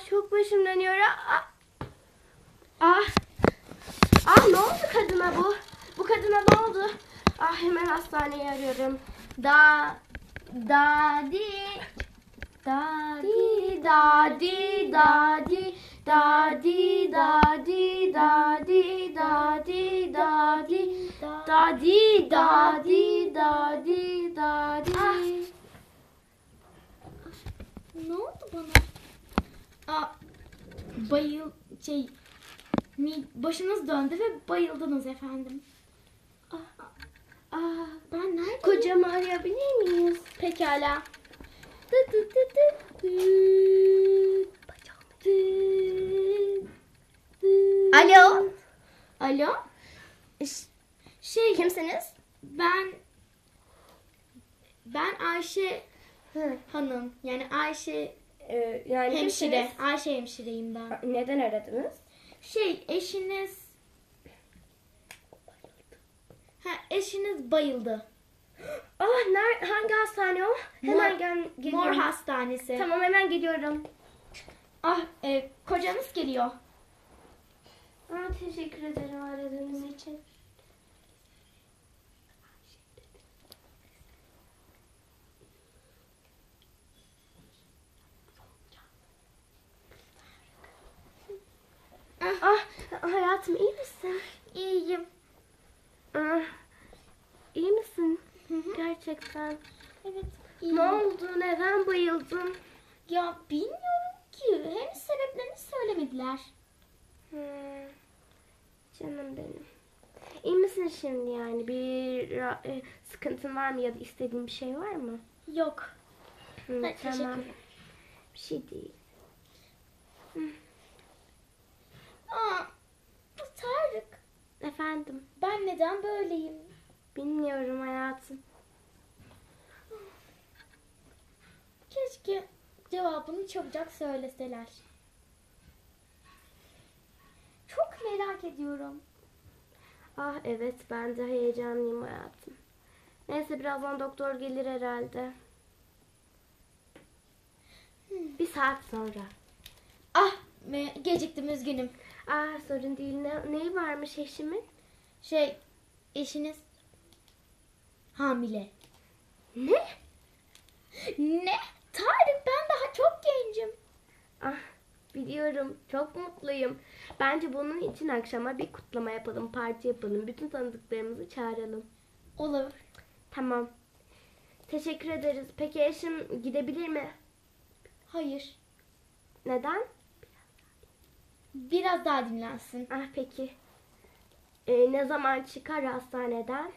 Ah çok başım dönüyor. Ah. Ah. Ah ne oldu kadına bu? Bu kadına ne oldu? Ah hemen hastaneyi arıyorum. Da dadi dadi dadi dadi dadi dadi dadi dadi dadi dadi dadi dadi dadi Ne oldu bana? Aa, bayıl şey başınız döndü ve bayıldınız efendim. Ah, Ben nerede? kocamı arayabilir miyiz? Pekala. Dı dı dı dı dı. Dı dı. Alo? Alo? Şey Kimsiniz? ben ben Ayşe Hı. Hanım. Yani Ayşe Ee, yani hemşire. Ayşe hemşireyim ben. Neden aradınız? Şey eşiniz Ha eşiniz bayıldı. Ah, ner hangi hastane o? Hemen gel geliyorum. Mor hastanesi. Tamam hemen geliyorum. Ah e, kocanız geliyor. Aa, teşekkür ederim aradığınız için. Ah, hayatım iyi misin? İyiyim. Ah, iyi misin? Hı hı. Gerçekten. Evet. iyiyim. Ne oldu? Neden bayıldın? Ya bilmiyorum ki. Henüz sebeplerini söylemediler. Hmm, Canım benim. İyi misin şimdi yani? Bir e, sıkıntın var mı ya da istediğin bir şey var mı? Yok. Hı, teşekkür ederim. Bir şey değil. Aa, Tarık. Efendim, Ben neden böyleyim? bilmiyorum hayatım. Keşke cevabını çabucak söyleseler. Çok merak ediyorum. Ah evet, ben de heyecanlıyım hayatım. Neyse birazdan doktor gelir herhalde. Bir saat sonra. Ah me- geciktim üzgünüm. Ah sorun değil. Ne, neyi varmış eşimin? Şey eşiniz hamile. Ne? Ne? Tarık ben daha çok gencim. Ah biliyorum. Çok mutluyum. Bence bunun için akşama bir kutlama yapalım, parti yapalım. Bütün tanıdıklarımızı çağıralım. Olur. Tamam. Teşekkür ederiz. Peki eşim gidebilir mi? Hayır. Neden? Biraz daha dinlensin. Ah peki. Ee, ne zaman çıkar hastaneden?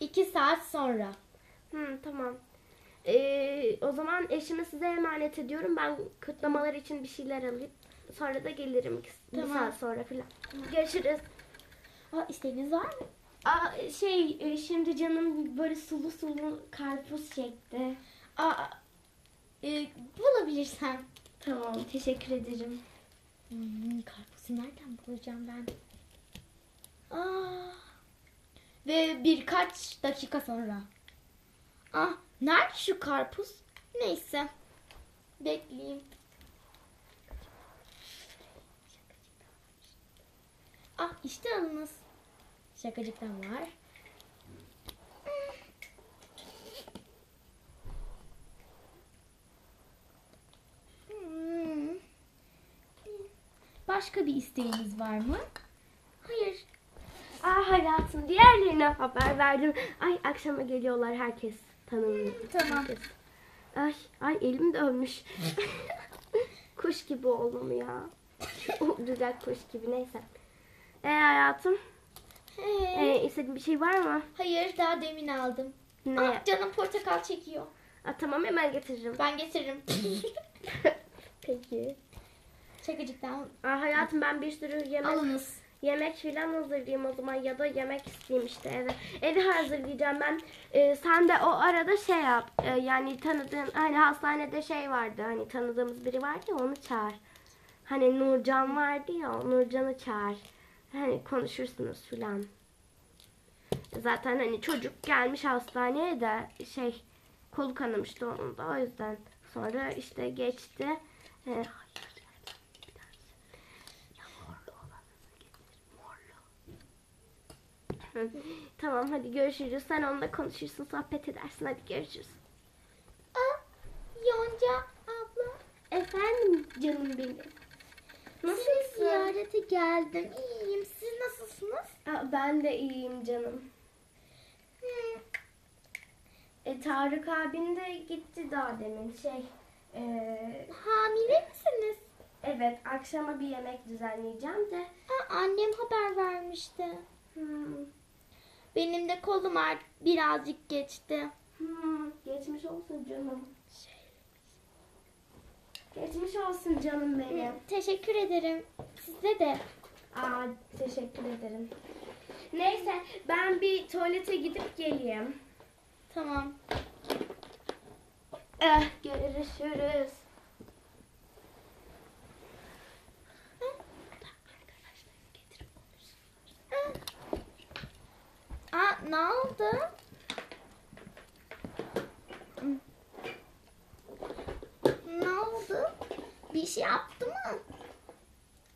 İki saat sonra. Hı, tamam. Ee, o zaman eşimi size emanet ediyorum. Ben kutlamalar için bir şeyler alayım. Sonra da gelirim. Bir Tamam. saat sonra falan. Görüşürüz. Aa, isteğiniz var mı? Aa, şey e, şimdi canım böyle sulu sulu karpuz çekti. Aa, e, bulabilirsem. Tamam teşekkür ederim. Hmm, karpuzu nereden bulacağım ben? Aa, ve birkaç dakika sonra. Ah, nerede şu karpuz? Neyse. Bekleyeyim. Ah işte alınız. Şakacıktan var. Hmm. Başka bir isteğiniz var mı? Hayır. Aa hayatım diğerlerine haber verdim. Ay akşama geliyorlar herkes tanımıyor. Tamam. Herkes. Ay, ay elim dönmüş. kuş gibi oldum ya. Dudak kuş gibi neyse. E hayatım Hey. e, istediğin bir şey var mı? Hayır daha demin aldım. Ne? Ah, canım portakal çekiyor. Aa, tamam hemen getiririm. Ben getiririm. Peki. Şakacıktan Aa, hayatım ben bir sürü yemek alınız. yemek filan hazırlayayım o zaman ya da yemek isteyeyim işte eve. Evi hazırlayacağım ben. Ee, sen de o arada şey yap. Ee, yani tanıdığın hani hastanede şey vardı. Hani tanıdığımız biri vardı ya onu çağır. Hani Nurcan vardı ya Nurcan'ı çağır. Hani konuşursunuz filan. Zaten hani çocuk gelmiş hastaneye de şey kolu kanamıştı onun da o yüzden. Sonra işte geçti. He. Tamam hadi görüşürüz. Sen onunla konuşursun, sohbet edersin. Hadi görüşürüz. Aa, Yonca abla. Efendim canım benim. Sizi Nasılsın? ziyarete geldim. İyiyim. Siz nasılsınız? Aa, ben de iyiyim canım. Hmm, E, Tarık abin de gitti daha demin. Şey, e, hamile misiniz? evet akşama bir yemek düzenleyeceğim de. Ha, annem haber vermişti. Hmm, Benim de kolum artık birazcık geçti. hmm, geçmiş olsun canım. Geçmiş olsun canım benim. Teşekkür ederim. Size de. Aa, teşekkür ederim. Neyse ben bir tuvalete gidip geleyim. Tamam. Eh, görüşürüz. Ne oldu? Ne oldu? Bir şey yaptı mı?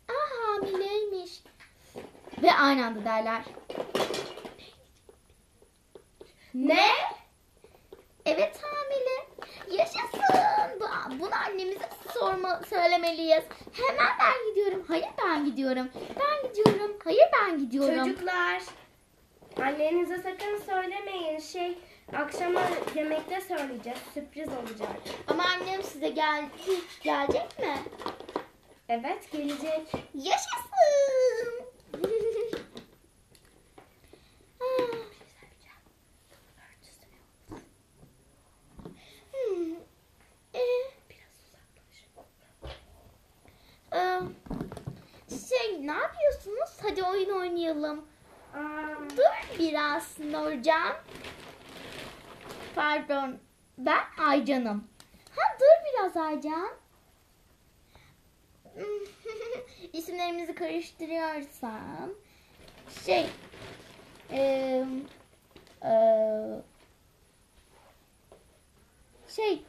Aa, hamileymiş. Ve aynı anda derler. Ne? Evet hamile. Yaşasın. Bu- Bunu annemize sorma, söylemeliyiz. Hemen ben gidiyorum. Hayır ben gidiyorum. Ben gidiyorum. Hayır ben gidiyorum. Çocuklar. Annenize sakın söylemeyin. Şey akşama yemekte söyleyeceğiz. Sürpriz olacak. Ama annem size gel gelecek mi? Evet gelecek. Yaşasın. Ah. Hmm. Ee, Ee, şey ne yapıyorsunuz? Hadi oyun oynayalım. Dur biraz Nurcan. Pardon. Ben Aycan'ım. Ha dur biraz Aycan. İsimlerimizi karıştırıyorsam şey eee, eee, şey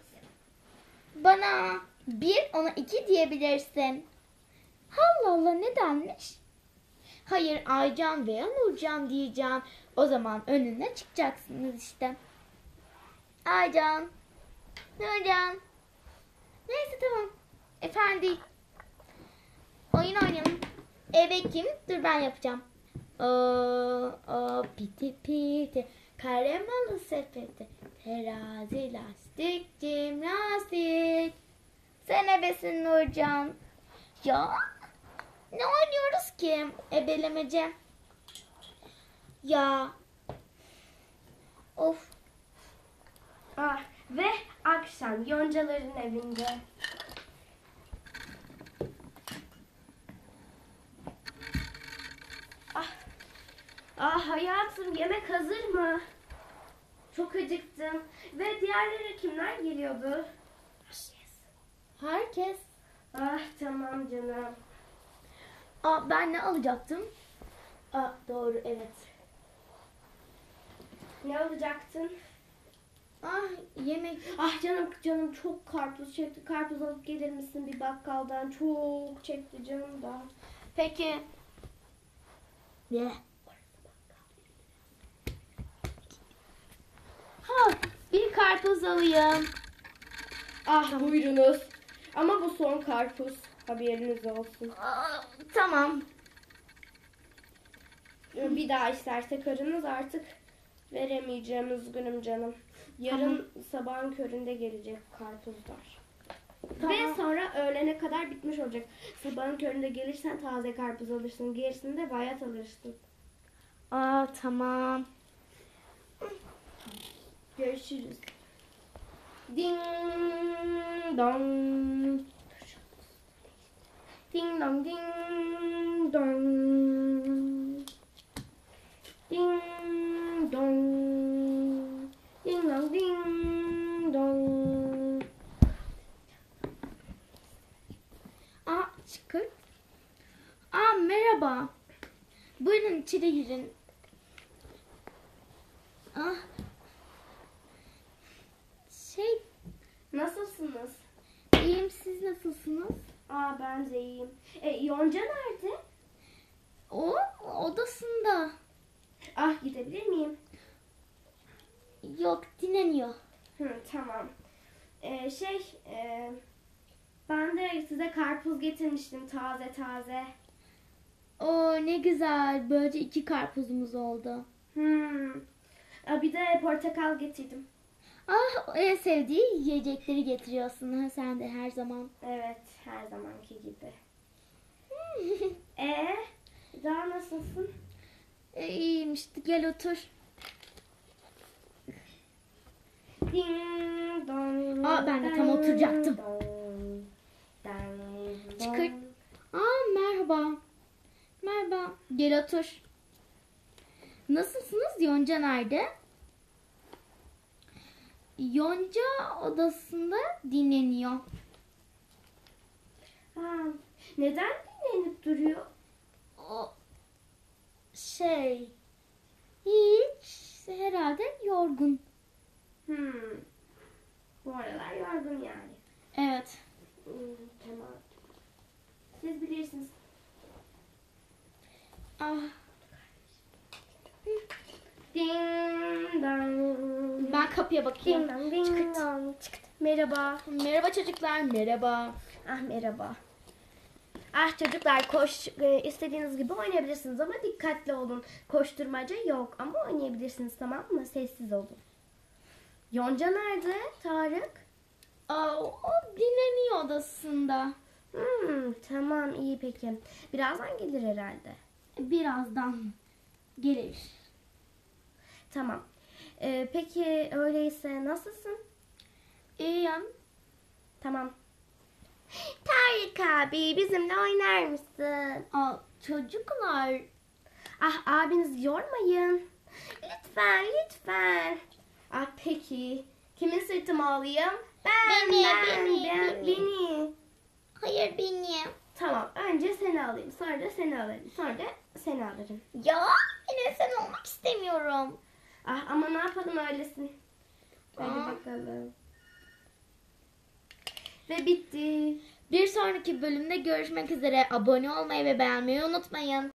bana bir ona iki diyebilirsin. Allah Allah nedenmiş? Hayır Aycan veya Nurcan diyeceğim. O zaman önüne çıkacaksınız işte. Aycan. Nurcan. Neyse tamam. Efendi. Oyun oynayalım. Eve kim? Dur ben yapacağım. O, o piti piti. Karemalı sepeti. Terazi lastik cimnastik. Sen ebesin Nurcan. Ya ne oynuyoruz ki ebelemece? Ya. Of. ah, ve akşam yoncaların evinde. Ah, ah hayatım yemek hazır mı? Çok acıktım. Ve diğerleri kimler geliyordu? Herkes. Ah tamam canım. Aa, ben ne alacaktım? Ah doğru evet. Ne alacaktın? Ah yemek. Ah canım canım çok karpuz çekti. Karpuz alıp gelir misin bir bakkaldan? Çok çekti canım da. Peki. Ne? Ha, bir karpuz alayım. Ah buyurunuz. Ama bu son karpuz. Haberiniz olsun. Aa, tamam. Bir daha isterse karınız artık veremeyeceğim üzgünüm canım. Yarın sabahın köründe gelecek karpuzlar. Ve Tamam. sonra öğlene kadar bitmiş olacak. Sabahın köründe gelirsen taze karpuz alırsın. Gerisini de bayat alırsın. Aa tamam. Görüşürüz. Ding dong. Ding dong ding dong. Ding dong. Ding dong ding dong. Aa çıkır. Aa merhaba. Buyurun içeri girin. Ah. Şey Nasılsınız? iyiyim. Siz nasılsınız? Aa ben de iyiyim. E, Yonca nerede? O odasında. Ah gidebilir miyim? Yok dinleniyor. Hı, tamam. E, şey e, ben de size karpuz getirmiştim taze taze. Oo ne güzel. Böylece iki karpuzumuz oldu. Hmm. Bir de portakal getirdim. Ah en sevdiği yiyecekleri getiriyorsun ha sen de her zaman. Evet her zamanki gibi. E daha nasılsın? E, İyiyim işte gel otur. Ding dong. Aa, ben de tam oturacaktım. dong, dong. Aa merhaba. Merhaba. Gel otur. Nasılsınız? Yonca nerede? Yonca odasında dinleniyor. Aa, neden dinlenip duruyor? O şey hiç herhalde yorgun. Hmm. Bu aralar yorgun yani. Evet. Hmm, tamam. Siz bilirsiniz. Ah, Ding dong. Ben kapıya bakayım. dong. Çıkırt. Merhaba. Merhaba çocuklar, merhaba. Ah merhaba. Ah çocuklar koş e, istediğiniz gibi oynayabilirsiniz ama dikkatli olun. Koşturmaca yok ama oynayabilirsiniz tamam mı? Sessiz olun. Yonca nerede Tarık? Aa, o dinleniyor odasında. Hmm, tamam iyi peki. Birazdan gelir herhalde. Birazdan gelir. Tamam. Ee, peki öyleyse nasılsın? İyiyim. Tamam. Tarık abi bizimle oynar mısın? Aa, çocuklar Ah abinizi yormayın. Lütfen lütfen. Ah peki. Kimin sırtımı alayım? Ben, Beni, ben, beni, ben, beni. beni. Hayır benim. Tamam önce seni alayım. Sonra da seni alırım. Sonra da seni alırım. Ya yine sen olmak istemiyorum. Ah ama ne yapalım öylesin. Hadi Aa. bakalım. Ve bitti. Bir sonraki bölümde görüşmek üzere. Abone olmayı ve beğenmeyi unutmayın.